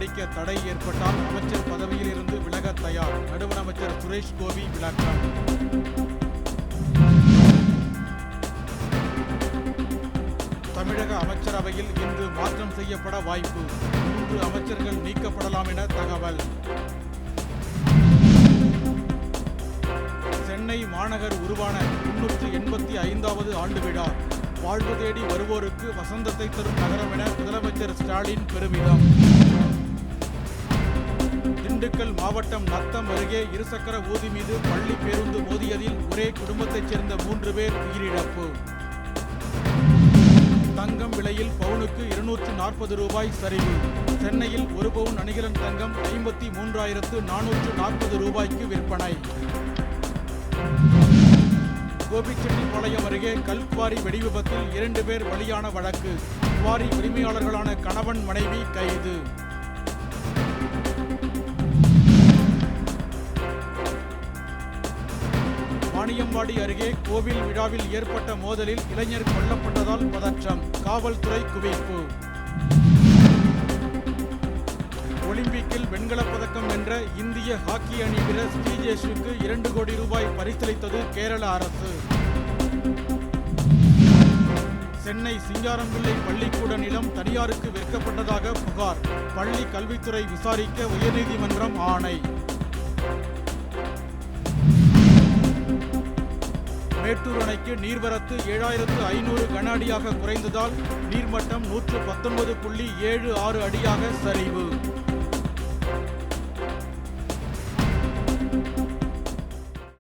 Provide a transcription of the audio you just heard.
தடை ஏற்பட்டால் அமைச்சர் பதவியில் இருந்து விலக தயார். நடுவண் அமைச்சர் சுரேஷ் கோபி விளக்கம். தமிழக அமைச்சரவையில் இன்று மாற்றம் செய்யப்பட வாய்ப்பு. மூன்று அமைச்சர்கள் நீக்கப்படலாம் என தகவல். சென்னை மாநகர் உருவான முன்னூற்று எண்பத்தி ஐந்தாவது ஆண்டு விழா. வாழ்வு தேடி வருவோருக்கு வசந்தத்தை தரும் நகரம் என முதலமைச்சர் ஸ்டாலின் பெருமிதம். திண்டுக்கல் மாவட்டம் நத்தம் அருகே இருசக்கர ஊதி மீது பள்ளி பேருந்து மோதியதில் ஒரே குடும்பத்தைச் சேர்ந்த மூன்று பேர் உயிரிழப்பு. தங்கம் விலையில் பவுனுக்கு இருநூற்று நாற்பது ரூபாய் சரிவு. சென்னையில் ஒரு பவுன் அணிகலன் தங்கம் ஐம்பத்தி மூன்றாயிரத்து நானூற்று நாற்பது ரூபாய்க்கு விற்பனை. கோபிச்செட்டிப்பாளையம் அருகே கல்குவாரி வெடிவிபத்தில் இரண்டு பேர் பலியான வழக்கு. குவாரி உரிமையாளர்களான கணவன் மனைவி கைது. வாணியம்பாடி அருகே கோவில் விழாவில் ஏற்பட்ட மோதலில் இளைஞர் கொல்லப்பட்டதால் பதற்றம். காவல்துறை குவிப்பு. ஒலிம்பிக்கில் வெண்கலப் பதக்கம் வென்ற இந்திய ஹாக்கி அணி வீரர் ஸ்ரீஜேஷுக்கு இரண்டு கோடி ரூபாய் பரிசளித்தது கேரள அரசு. சென்னை சிங்காரம்பிள்ளை பள்ளிக்கூட நிலம் தனியாருக்கு விற்கப்பட்டதாக புகார். பள்ளி கல்வித்துறை விசாரிக்க உயர்நீதிமன்றம் ஆணை. மேட்டூர் அணைக்கு நீர்வரத்து ஏழாயிரத்து ஐநூறு கன அடியாக குறைந்ததால் நீர்மட்டம் நூற்று பத்தொன்பது புள்ளி ஏழு ஆறு அடியாக சரிவு.